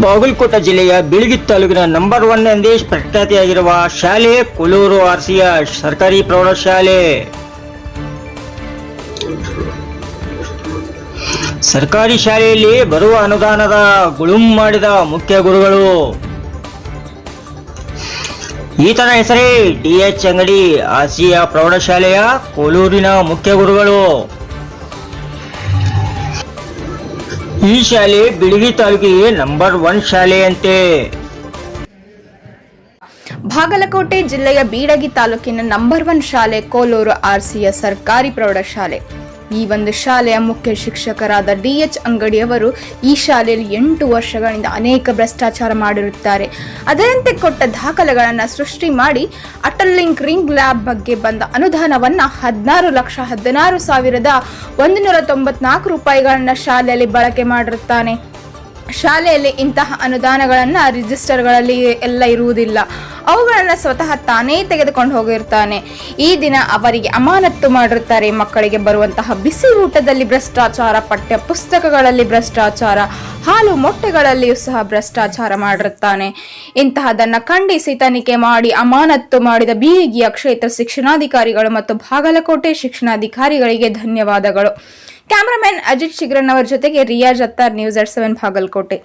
ಬಾಗಲಕೋಟೆ ಜಿಲ್ಲೆಯ ಬಿಳಿಗಿ ತಾಲೂಕಿನ number one ಎಂದೇ ಪ್ರಖ್ಯಾತಿಯಾಗಿರುವ ಶಾಲೆ ಕೊಲೂರು ಆರ್ಸಿಯ ಸರ್ಕಾರಿ ಪ್ರೌಢಶಾಲೆ. ಸರ್ಕಾರಿ ಶಾಲೆಯಲ್ಲಿ ಬರುವ ಅನುದಾನದ ಗುಳುಂ ಮಾಡಿದ ಮುಖ್ಯ ಗುರುಗಳು. ಈತನ ಹೆಸರೇ ಡಿ ಎಚ್ ಅಂಗಡಿ ಆಸಿಯಾ ಪ್ರೌಢಶಾಲೆಯ ಕೋಲೂರಿನ ಮುಖ್ಯ ಗುರುಗಳು. ಈ ಶಾಲೆ ಬಿಳಿಗಿ ತಾಲೂಕಿಗೆ ನಂಬರ್ ಒನ್ ಶಾಲೆಯಂತೆ ಬಾಗಲಕೋಟೆ ಜಿಲ್ಲೆಯ ಬೀಡಗಿ ತಾಲೂಕಿನ ನಂಬರ್ ಒನ್ ಶಾಲೆ ಕೋಲೂರು ಆರ್ಸಿಯ ಸರ್ಕಾರಿ ಪ್ರೌಢಶಾಲೆ. ಈ ಒಂದು ಶಾಲೆಯ ಮುಖ್ಯ ಶಿಕ್ಷಕರಾದ ಡಿ ಎಚ್ ಅಂಗಡಿಯವರು ಈ ಶಾಲೆಯಲ್ಲಿ ಎಂಟು ವರ್ಷಗಳಿಂದ ಅನೇಕ ಭ್ರಷ್ಟಾಚಾರ ಮಾಡಿರುತ್ತಾರೆ. ಅದರಂತೆ ಕೊಟ್ಟ ದಾಖಲೆಗಳನ್ನು ಸೃಷ್ಟಿ ಮಾಡಿ ಅಟಲ್ ಲಿಂಕ್ ರಿಂಗ್ ಲ್ಯಾಬ್ ಬಗ್ಗೆ ಬಂದ ಅನುದಾನವನ್ನು ಹದಿನಾರು ಲಕ್ಷ ಹದಿನಾರು ಸಾವಿರದ ಒಂದು ನೂರ ತೊಂಬತ್ನಾಲ್ಕು ರೂಪಾಯಿಗಳನ್ನು ಶಾಲೆಯಲ್ಲಿ ಬಳಕೆ ಮಾಡಿರುತ್ತಾನೆ. ಶಾಲೆಯಲ್ಲಿ ಇಂತಹ ಅನುದಾನಗಳನ್ನು ರಿಜಿಸ್ಟರ್ಗಳಲ್ಲಿ ಎಲ್ಲ ಇರುವುದಿಲ್ಲ. ಅವುಗಳನ್ನು ಸ್ವತಃ ತಾನೇ ತೆಗೆದುಕೊಂಡು ಹೋಗಿರ್ತಾನೆ ಈ ದಿನ ಅವರಿಗೆ ಅಮಾನತ್ತು ಮಾಡಿರುತ್ತಾರೆ. ಮಕ್ಕಳಿಗೆ ಬರುವಂತಹ ಬಿಸಿ ಊಟದಲ್ಲಿ ಭ್ರಷ್ಟಾಚಾರ, ಪಠ್ಯ ಪುಸ್ತಕಗಳಲ್ಲಿ ಭ್ರಷ್ಟಾಚಾರ, ಹಾಲು ಮೊಟ್ಟೆಗಳಲ್ಲಿಯೂ ಸಹ ಭ್ರಷ್ಟಾಚಾರ ಮಾಡಿರುತ್ತಾನೆ. ಇಂತಹದನ್ನ ಖಂಡಿಸಿ ತನಿಖೆ ಮಾಡಿ ಅಮಾನತ್ತು ಮಾಡಿದ ಬೀಗಿಯ ಕ್ಷೇತ್ರ ಶಿಕ್ಷಣಾಧಿಕಾರಿಗಳು ಮತ್ತು ಬಾಗಲಕೋಟೆ ಶಿಕ್ಷಣಾಧಿಕಾರಿಗಳಿಗೆ ಧನ್ಯವಾದಗಳು. ಕ್ಯಾಮರಾಮನ್ ಅಜಿತ್ ಶಿಗ್ರನ್ ಅವರ ಜೊತೆಗೆ Riyaz Attar news at seven, Bagalkot.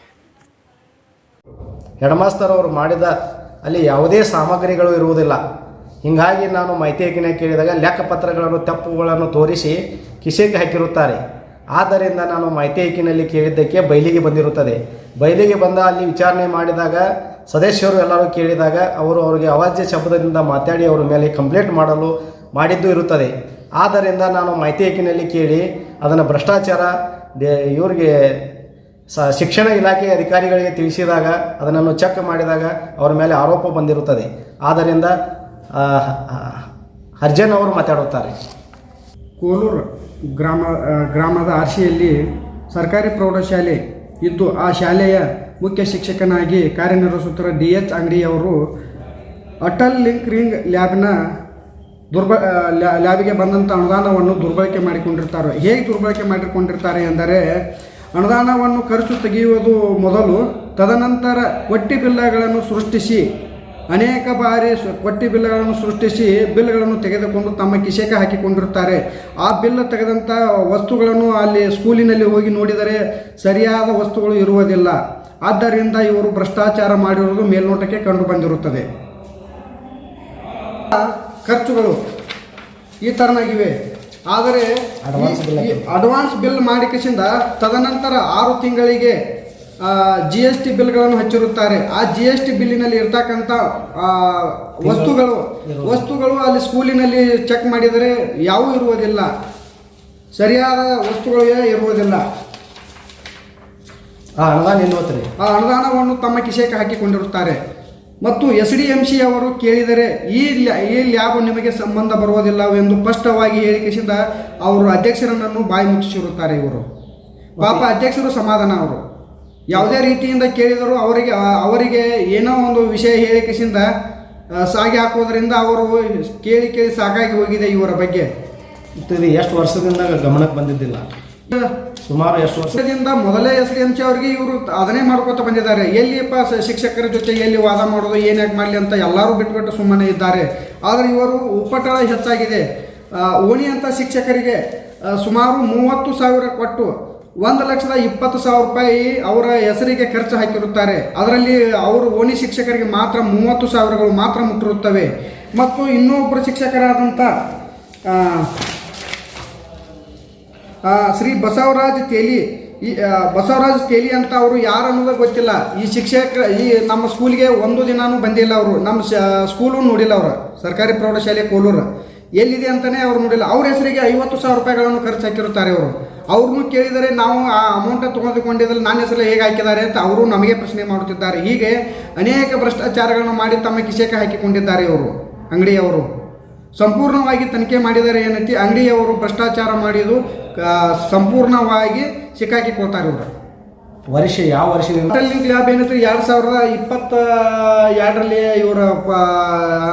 Headmaster ಅವರು ಮಾಡಿದ ಅಲ್ಲಿ ಯಾವುದೇ ಸಾಮಗ್ರಿಗಳು ಇರುವುದಿಲ್ಲ. ಹೀಗಾಗಿ ನಾನು ಮೈತೇಕಿನ ಕೇಳಿದಾಗ ಲೆಕ್ಕಪತ್ರಗಳನ್ನು, ತಪ್ಪುಗಳನ್ನು ತೋರಿಸಿ ಕಿಸೆಗೆ ಹಾಕಿರುತ್ತಾರೆ. ಆದ್ದರಿಂದ ನಾನು ಮೈತೇಕಿನಲ್ಲಿ ಕೇಳಿದ್ದಕ್ಕೆ ಬಯಲಿಗೆ ಬಂದಿರುತ್ತದೆ. ಬಯಲಿಗೆ ಬಂದ ಅಲ್ಲಿ ವಿಚಾರಣೆ ಮಾಡಿದಾಗ ಸದಸ್ಯರು ಎಲ್ಲರೂ ಕೇಳಿದಾಗ ಅವರು ಅವರಿಗೆ ಅವಾಜ್ಯ ಶಬ್ದದಿಂದ ಮಾತಾಡಿ ಅವರ ಮೇಲೆ ಕಂಪ್ಲೇಂಟ್ ಮಾಡಲು ಮಾಡಿದ್ದು ಇರುತ್ತದೆ. ಆದ್ದರಿಂದ ನಾನು ಮೈತೇಕಿನಲ್ಲಿ ಕೇಳಿ ಅದನ್ನು ಭ್ರಷ್ಟಾಚಾರ ಇವರಿಗೆ ಸ ಶಿಕ್ಷಣ ಇಲಾಖೆ ಅಧಿಕಾರಿಗಳಿಗೆ ತಿಳಿಸಿದಾಗ ಅದನ್ನು ಚೆಕ್ ಮಾಡಿದಾಗ ಅವರ ಮೇಲೆ ಆರೋಪ ಬಂದಿರುತ್ತದೆ. ಆದ್ದರಿಂದ ಹರ್ಜನ್ ಅವರು ಮಾತಾಡುತ್ತಾರೆ. ಕೋಲೂರು ಗ್ರಾಮ ಗ್ರಾಮದ ಆರ್ಸಿಯಲ್ಲಿ ಸರ್ಕಾರಿ ಪ್ರೌಢಶಾಲೆ ಇದ್ದು ಆ ಶಾಲೆಯ ಮುಖ್ಯ ಶಿಕ್ಷಕನಾಗಿ ಕಾರ್ಯನಿರ್ವಹಿಸುತ್ತಿರುವ ಡಿ ಎಚ್ ಅಂಗಡಿಯವರು ಅಟಲ್ ಲಿಂಕ್ ರಿಂಗ್ ಲ್ಯಾಬ್ನ ದುರ್ಬ ಲ್ಯಾಬಿಗೆ ಬಂದಂಥ ಅನುದಾನವನ್ನು ದುರ್ಬಳಕೆ ಮಾಡಿಕೊಂಡಿರ್ತಾರೆ. ಹೇಗೆ ದುರ್ಬಳಕೆ ಮಾಡಿಕೊಂಡಿರ್ತಾರೆ ಎಂದರೆ ಅನುದಾನವನ್ನು ಖರ್ಚು ತೆಗೆಯುವುದು ಮೊದಲು ತದನಂತರ ಒಟ್ಟಿ ಬಿಲ್ಲಗಳನ್ನು ಸೃಷ್ಟಿಸಿ, ಅನೇಕ ಬಾರಿ ಕೊಟ್ಟಿ ಬಿಲ್ಗಳನ್ನು ಸೃಷ್ಟಿಸಿ ಬಿಲ್ಗಳನ್ನು ತೆಗೆದುಕೊಂಡು ತಮ್ಮ ಕಿಸೆಗೆ ಹಾಕಿಕೊಂಡಿರುತ್ತಾರೆ. ಆ ಬಿಲ್ ತೆಗೆದಂಥ ವಸ್ತುಗಳನ್ನು ಅಲ್ಲಿ ಸ್ಕೂಲಿನಲ್ಲಿ ಹೋಗಿ ನೋಡಿದರೆ ಸರಿಯಾದ ವಸ್ತುಗಳು ಇರುವುದಿಲ್ಲ. ಆದ್ದರಿಂದ ಇವರು ಭ್ರಷ್ಟಾಚಾರ ಮಾಡಿರುವುದು ಮೇಲ್ನೋಟಕ್ಕೆ ಕಂಡು ಬಂದಿರುತ್ತದೆ. ಖರ್ಚುಗಳು ಈ ಥರನಾಗಿವೆ ಆದರೆ ಅಡ್ವಾನ್ಸ್ ಬಿಲ್ ಮಾಡಿಕೆಸಿಂದ ತದನಂತರ ಆರು ತಿಂಗಳಿಗೆ ಜಿ ಎಸ್ ಟಿ ಬಿಲ್ಗಳನ್ನು ಹಚ್ಚಿರುತ್ತಾರೆ. ಆ ಜಿ ಎಸ್ ಟಿ ಬಿಲ್ಲಿನಲ್ಲಿ ಇರ್ತಕ್ಕಂಥ ವಸ್ತುಗಳು ವಸ್ತುಗಳು ಅಲ್ಲಿ ಸ್ಕೂಲಿನಲ್ಲಿ ಚೆಕ್ ಮಾಡಿದರೆ ಯಾವೂ ಇರುವುದಿಲ್ಲ. ಸರಿಯಾದ ವಸ್ತುಗಳು ಇರುವುದಿಲ್ಲ. ಆ ಅನುದಾನ ಆ ಅನುದಾನವನ್ನು ತಮ್ಮ ಕಿಸೆಗೆ ಹಾಕಿಕೊಂಡಿರುತ್ತಾರೆ. ಮತ್ತು ಎಸ್ ಡಿ ಎಂ ಸಿ ಅವರು ಕೇಳಿದರೆ ಈ ಲ್ಯಾ- ಈ ಲ್ಯಾಬ್ ನಿಮಗೆ ಸಂಬಂಧ ಬರುವುದಿಲ್ಲ ಎಂದು ಸ್ಪಷ್ಟವಾಗಿ ಹೇಳಿಕೆಸಿಂದ ಅವರು ಅಧ್ಯಕ್ಷರನ್ನು ಬಾಯಿ ಮುಚ್ಚಿಸಿರುತ್ತಾರೆ ಇವರು. ಪಾಪ ಅಧ್ಯಕ್ಷರು ಸಮಾಧಾನ ಅವರು. ಯಾವುದೇ ರೀತಿಯಿಂದ ಕೇಳಿದರೂ ಅವರಿಗೆ ಅವರಿಗೆ ಏನೋ ಒಂದು ವಿಷಯ ಹೇಳಿಕೆಸಿಂದ ಸಾಗಿ ಹಾಕೋದ್ರಿಂದ ಅವರು ಕೇಳಿ ಕೇಳಿ ಸಾಕಾಗಿ ಹೋಗಿದೆ ಇವರ ಬಗ್ಗೆ. ಇದು ಎಷ್ಟು ವರ್ಷದಿಂದ ಗಮನಕ್ಕೆ ಬಂದಿದ್ದಿಲ್ಲ? ಸುಮಾರು ಎಷ್ಟು ವರ್ಷ ವರ್ಷದಿಂದ ಮೊದಲೇ ಎಸ್ ಡಿ ಎಂ ಸಿ ಅವರಿಗೆ ಇವರು ಅದನ್ನೇ ಮಾಡ್ಕೊತ ಬಂದಿದ್ದಾರೆ. ಎಲ್ಲಿಯಪ್ಪ ಸ- ಶಿಕ್ಷಕರ ಜೊತೆ ಎಲ್ಲಿ ವಾದ ಮಾಡೋದು, ಏನ್ ಯಾಕೆ ಮಾಡಲಿ ಅಂತ ಎಲ್ಲರೂ ಬಿಟ್ಬಿಟ್ಟು ಸುಮ್ಮನೆ ಇದ್ದಾರೆ. ಆದರೆ ಇವರು ಉಪಟಳ ಹೆಚ್ಚಾಗಿದೆ. ಓಣಿ ಅಂತ ಶಿಕ್ಷಕರಿಗೆ ಸುಮಾರು ಮೂವತ್ತು ಸಾವಿರ ಕೊಟ್ಟು ಒಂದು ಲಕ್ಷದ ಇಪ್ಪತ್ತು ಸಾವಿರ ರೂಪಾಯಿ ಅವರ ಹೆಸರಿಗೆ ಖರ್ಚು ಹಾಕಿರುತ್ತಾರೆ. ಅದರಲ್ಲಿ ಅವರು ಓಣಿ ಶಿಕ್ಷಕರಿಗೆ ಮಾತ್ರ ಮೂವತ್ತು ಸಾವಿರಗಳು ಮಾತ್ರ ಮುಟ್ಟಿರುತ್ತವೆ. ಮತ್ತು ಇನ್ನೊಬ್ಬರು ಶಿಕ್ಷಕರಾದಂಥ ಶ್ರೀ ಬಸವರಾಜ್ ತೇಲಿ ಈ ಬಸವರಾಜ್ ತೇಲಿ ಅಂತ ಅವರು ಯಾರು ಅನ್ನೋದು ಗೊತ್ತಿಲ್ಲ. ಈ ಶಿಕ್ಷಕ, ಈ ನಮ್ಮ ಸ್ಕೂಲ್ಗೆ ಒಂದು ದಿನಾನೂ ಬಂದಿಲ್ಲ ಅವರು. ನಮ್ಮ ಸ್ಕೂಲು ನೋಡಿಲ್ಲ ಅವರು. ಸರ್ಕಾರಿ ಪ್ರೌಢಶಾಲೆ ಕೋಲೂರು. ಎಲ್ಲಿದೆ ಅಂತಲೇ ಅವ್ರು ನೋಡಿಲ್ಲ. ಅವ್ರ ಹೆಸರಿಗೆ ಐವತ್ತು ಸಾವಿರ ರೂಪಾಯಿಗಳನ್ನು ಖರ್ಚು ಹಾಕಿರುತ್ತಾರೆ ಅವರು. ಅವ್ರನ್ನೂ ಕೇಳಿದರೆ ನಾವು ಆ ಅಮೌಂಟ್ ತೊಗೊಂಡುಕೊಂಡಿದ್ದಲ್ಲಿ ನನ್ನ ಹೆಸರು ಹೇಗೆ ಹಾಕಿದ್ದಾರೆ ಅಂತ ಅವರು ನಮಗೆ ಪ್ರಶ್ನೆ ಮಾಡುತ್ತಿದ್ದಾರೆ. ಹೀಗೆ ಅನೇಕ ಭ್ರಷ್ಟಾಚಾರಗಳನ್ನು ಮಾಡಿ ತಮ್ಮ ಕಿಸೆಗೆ ಹಾಕಿಕೊಂಡಿದ್ದಾರೆ ಅವರು ಅಂಗಡಿಯವರು. ಸಂಪೂರ್ಣವಾಗಿ ತನಿಖೆ ಮಾಡಿದರೆ ಏನೈತಿ ಅಂಗಡಿಯವರು ಭ್ರಷ್ಟಾಚಾರ ಮಾಡಿದ್ದು ಸಂಪೂರ್ಣವಾಗಿ ಸಂಪೂರ್ಣವಾಗಿ ಸಿಕ್ಕಾಕಿಕೊಳ್ತಾರೆ ಇವರು. ವರ್ಷ ಯಾವ ವರ್ಷದಿಂದ? ಹೋಟೆಲ್ ಲಿಂಕ್ ಲ್ಯಾಬ್ ಏನೈತಿ ಎರಡು ಸಾವಿರದ ಇಪ್ಪತ್ತ ಎರಡರಲ್ಲಿ ಇವರು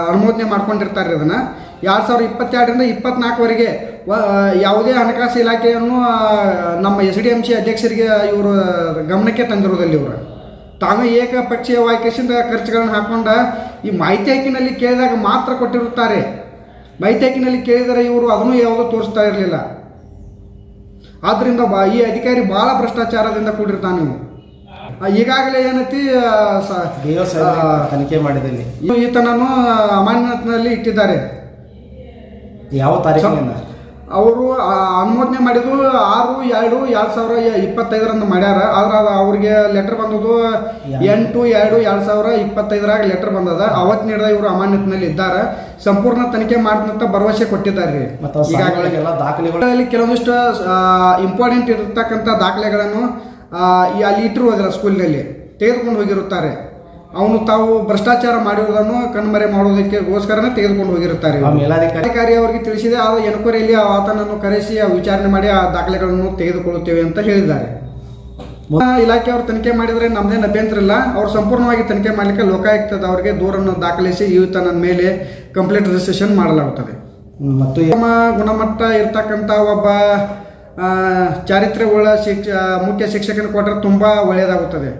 ಅನುಮೋದನೆ ಮಾಡ್ಕೊಂಡಿರ್ತಾರೆ ಅದನ್ನು ಎರಡು ಸಾವಿರದ ಇಪ್ಪತ್ತೆರಡರಿಂದ ಇಪ್ಪತ್ನಾಲ್ಕವರೆಗೆ ವ- ಯಾವುದೇ ಹಣಕಾಸು ಇಲಾಖೆಯನ್ನು ನಮ್ಮ ಎಸ್ ಡಿ ಎಂ ಸಿ ಅಧ್ಯಕ್ಷರಿಗೆ ಇವರು ಗಮನಕ್ಕೆ ತಂದಿರೋದಿಲ್ಲ ಇವರು. ತಾವೇ ಏಕಪಕ್ಷೀಯವಾಗಿ ಖರ್ಚುಗಳನ್ನು ಹಾಕೊಂಡ ಈ ಮಾಹಿತಿ ಹಕ್ಕಿನಲ್ಲಿ ಕೇಳಿದಾಗ ಮಾತ್ರ ಕೊಟ್ಟಿರುತ್ತಾರೆ. ಹಕ್ಕಿನಲ್ಲಿ ಕೇಳಿದರೆ ಇವರು ಅದನ್ನು ಯಾವುದೂ ತೋರಿಸ್ತಾ ಇರಲಿಲ್ಲ. ಆದ್ದರಿಂದ ಬಾ ಈ ಅಧಿಕಾರಿ ಭಾಳ ಭ್ರಷ್ಟಾಚಾರದಿಂದ ಕೂಡಿರ್ತಾನೆ ನೀವು ಈಗಾಗಲೇ ಏನೈತಿ ತನಿಖೆ ಮಾಡಿದಲ್ಲಿ ಈತನನ್ನು ಅಮಾನ್ಯತ್ನಲ್ಲಿ ಇಟ್ಟಿದ್ದಾರೆ. ಯಾವ ತಾರೀಕಿನಿಂದ? ಅವರು ಅನುಮೋದನೆ ಮಾಡಿದ್ದು ಆರು ಎರಡು ಎರಡು ಸಾವಿರ ಇಪ್ಪತ್ತೈದರಂದು ಮಾಡ್ಯಾರ. ಆದ್ರೆ ಅದು ಅವ್ರಿಗೆ ಲೆಟರ್ ಬಂದದ್ದು ಎಂಟು ಎರಡು ಎರಡು ಸಾವಿರ ಇಪ್ಪತ್ತೈದರಾಗ ಲೆಟರ್ ಬಂದದ. ಅವತ್ತು ನೀಡಿದ ಇವರು ಅಮಾನ್ಯತ್ನಲ್ಲಿ ಇದ್ದಾರೆ. ಸಂಪೂರ್ಣ ತನಿಖೆ ಮಾಡಿದಂತ ಭರವಸೆ ಕೊಟ್ಟಿದ್ದಾರೆ ರೀ. ಅವು ಈಗಾಗಲೇ. ದಾಖಲೆಗಳು ಅಲ್ಲಿ ಕೆಲವೊಂದಿಷ್ಟು ಇಂಪಾರ್ಟೆಂಟ್ ಇರತಕ್ಕಂಥ ದಾಖಲೆಗಳನ್ನು ಅಲ್ಲಿ ಅಲ್ಲಿ ಸ್ಕೂಲ್ನಲ್ಲಿ ಸ್ಕೂಲಿನಲ್ಲಿ ತೆಗೆದುಕೊಂಡು ಹೋಗಿರುತ್ತಾರೆ. ಅವನು ತಾವು ಭ್ರಷ್ಟಾಚಾರ ಮಾಡಿರುವುದನ್ನು ಕಣ್ಮರೆ ಮಾಡೋದಕ್ಕೆಗೋಸ್ಕರನೇ ತೆಗೆದುಕೊಂಡು ಹೋಗಿರುತ್ತಾರೆ ಮೇಲಾಧಿಕಾರಿ ಅಧಿಕಾರಿ ಅವರಿಗೆ ತಿಳಿಸಿದೆ ಆ ಎನ್ಕ್ವೈರಿಯಲ್ಲಿ ಆತನನ್ನು ಕರೆಸಿ ವಿಚಾರಣೆ ಮಾಡಿ ಆ ದಾಖಲೆಗಳನ್ನು ತೆಗೆದುಕೊಳ್ಳುತ್ತೇವೆ ಅಂತ ಹೇಳಿದ್ದಾರೆ. ಇಲಾಖೆಯವರು ತನಿಖೆ ಮಾಡಿದರೆ ನಮ್ದೇನು ಅಭ್ಯಂತರ ಇಲ್ಲ. ಅವರು ಸಂಪೂರ್ಣವಾಗಿ ತನಿಖೆ ಮಾಡಲಿಕ್ಕೆ ಲೋಕಾಯುಕ್ತದವರಿಗೆ ದೂರನ್ನು ದಾಖಲಿಸಿ ಈತನ ಮೇಲೆ ಕಂಪ್ಲೇಂಟ್ ರಿಜಿಸ್ಟ್ರೇಷನ್ ಮಾಡಲಾಗುತ್ತದೆ. ಮತ್ತು ಉತ್ತಮ ಗುಣಮಟ್ಟ ಇರ್ತಕ್ಕಂಥ ಒಬ್ಬ ಆ, ಚಾರಿತ್ರ್ಯವುಳ್ಳ ಶಿಕ್ಷ ಮುಖ್ಯ ಶಿಕ್ಷಕನ ಕೊಟ್ಟರೆ ತುಂಬ ಒಳ್ಳೆಯದಾಗುತ್ತದೆ.